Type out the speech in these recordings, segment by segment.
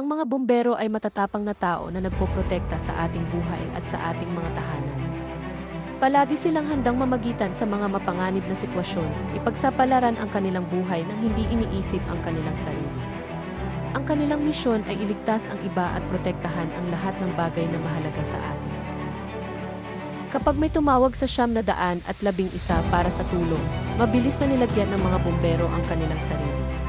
Ang mga bombero ay matatapang na tao na nagpoprotekta sa ating buhay at sa ating mga tahanan. Palagi silang handang mamagitan sa mga mapanganib na sitwasyon, ipagsapalaran ang kanilang buhay nang hindi iniisip ang kanilang sarili. Ang kanilang misyon ay iligtas ang iba at protektahan ang lahat ng bagay na mahalaga sa atin. Kapag may tumawag sa siyam na daan at labing isa para sa tulong, mabilis na nilagyan ng mga bombero ang kanilang sarili.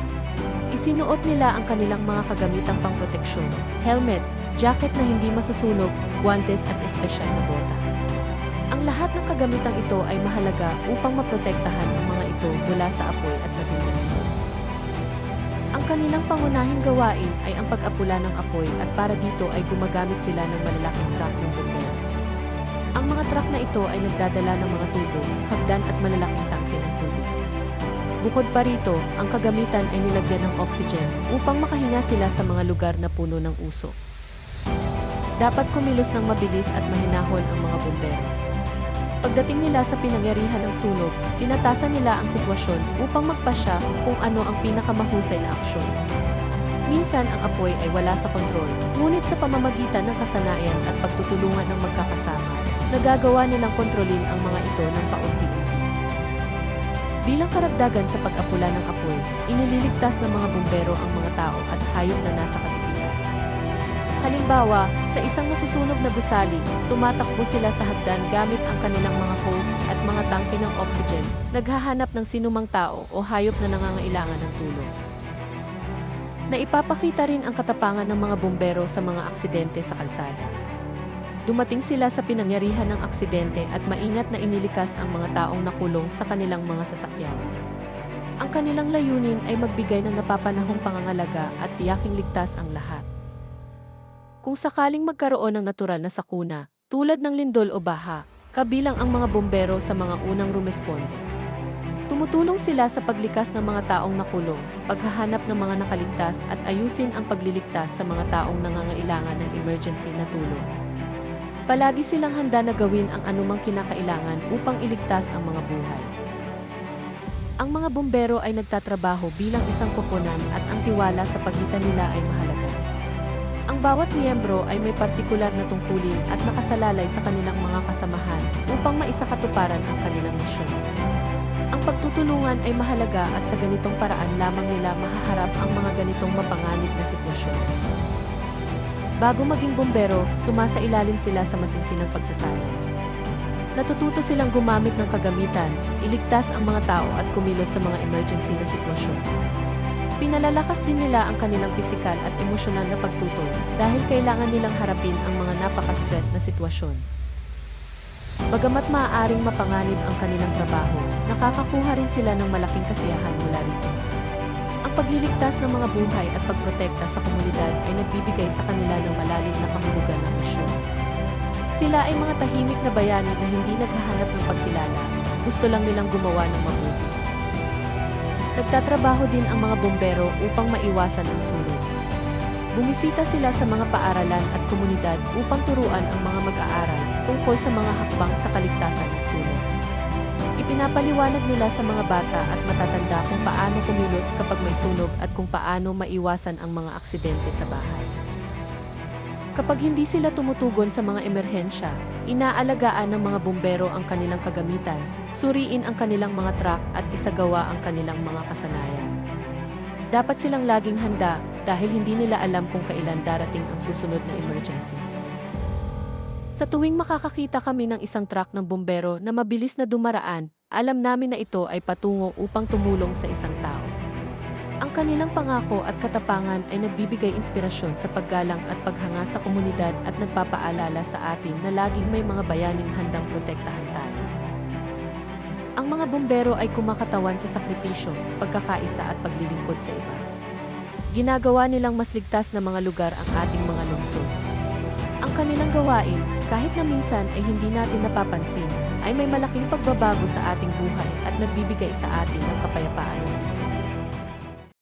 Isinuot nila ang kanilang mga kagamitang pangproteksyon, helmet, jacket na hindi masusunog, guantes at espesyal na bota. Ang lahat ng kagamitang ito ay mahalaga upang maprotektahan ang mga ito mula sa apoy at matinding. Ang kanilang pangunahing gawain ay ang pag-apula ng apoy at para dito ay gumagamit sila ng malalaking truck ng bombero. Ang mga truck na ito ay nagdadala ng mga tubo, hagdan at malalaking tubig. Bukod pa rito, ang kagamitan ay nilagyan ng oxygen upang makahinga sila sa mga lugar na puno ng usok. Dapat kumilos ng mabilis at mahinahon ang mga bombero. Pagdating nila sa pinangyarihan ng sunog, tinatasan nila ang sitwasyon upang magpasya kung ano ang pinakamahusay na aksyon. Minsan ang apoy ay wala sa kontrol, ngunit sa pamamagitan ng kasanayan at pagtutulungan ng magkakasama, nagagawa nilang kontrolin ang mga ito ng paunti-unti. Bilang karagdagan sa pag-apula ng apoy, inililigtas ng mga bumbero ang mga tao at hayop na nasa katipitan. Halimbawa, sa isang nasusunog na gusali, tumatakbo sila sa hagdan gamit ang kanilang mga hose at mga tangke ng oxygen, naghahanap ng sinumang tao o hayop na nangangailangan ng tulong. Naipapakita rin ang katapangan ng mga bumbero sa mga aksidente sa kalsada. Dumating sila sa pinangyarihan ng aksidente at maingat na inilikas ang mga taong nakulong sa kanilang mga sasakyan. Ang kanilang layunin ay magbigay ng napapanahong pangangalaga at tiyaking ligtas ang lahat. Kung sakaling magkaroon ng natural na sakuna, tulad ng lindol o baha, kabilang ang mga bombero sa mga unang rumesponde. Tumutulong sila sa paglikas ng mga taong nakulong, paghahanap ng mga nakaligtas at ayusin ang pagliligtas sa mga taong nangangailangan ng emergency na tulong. Palagi silang handa na gawin ang anumang kinakailangan upang iligtas ang mga buhay. Ang mga bombero ay nagtatrabaho bilang isang koponan at ang tiwala sa pagitan nila ay mahalaga. Ang bawat miyembro ay may partikular na tungkulin at nakasalalay sa kanilang mga kasamahan upang maisakatuparan ang kanilang misyon. Ang pagtutulungan ay mahalaga at sa ganitong paraan lamang nila mahaharap ang mga ganitong mapanganib na sitwasyon. Bago maging bombero, sumasailalim sila sa masinsinang pagsasali. Natututo silang gumamit ng kagamitan, iligtas ang mga tao at kumilos sa mga emergency na sitwasyon. Pinalalakas din nila ang kanilang pisikal at emosyonal na pagtutol dahil kailangan nilang harapin ang mga napaka-stress na sitwasyon. Bagamat maaaring mapanganib ang kanilang trabaho, nakakakuha rin sila ng malaking kasiyahan mula rito. Ang pagliligtas ng mga buhay at pagprotekta sa komunidad ay nagbibigay sa kanila ng malalim na kahulugan ng misyon. Sila ay mga tahimik na bayani na hindi naghahanap ng pagkilala, gusto lang nilang gumawa ng mabuti. Nagtatrabaho din ang mga bombero upang maiwasan ang sunog. Bumisita sila sa mga paaralan at komunidad upang turuan ang mga mag-aaral tungkol sa mga hakbang sa kaligtasan ng sunog. Ipinapaliwanag nila sa mga bata at matatanda kung paano kumilos kapag may sunog at kung paano maiwasan ang mga aksidente sa bahay. Kapag hindi sila tumutugon sa mga emerhensya, inaalagaan ng mga bombero ang kanilang kagamitan, suriin ang kanilang mga truck at isagawa ang kanilang mga kasanayan. Dapat silang laging handa dahil hindi nila alam kung kailan darating ang susunod na emergency. Sa tuwing makakakita kami ng isang truck ng bombero na mabilis na dumaraan, alam namin na ito ay patungo upang tumulong sa isang tao. Ang kanilang pangako at katapangan ay nagbibigay inspirasyon sa paggalang at paghanga sa komunidad at nagpapaalala sa atin na laging may mga bayaning handang protektahan tayo. Ang mga bombero ay kumakatawan sa sakripisyo, pagkakaisa at paglilingkod sa iba. Ginagawa nilang mas ligtas na mga lugar ang ating mga lungsod. Ang kanilang gawain, kahit na minsan ay hindi natin napapansin, ay may malaking pagbabago sa ating buhay at nagbibigay sa atin ng kapayapaan ng isip.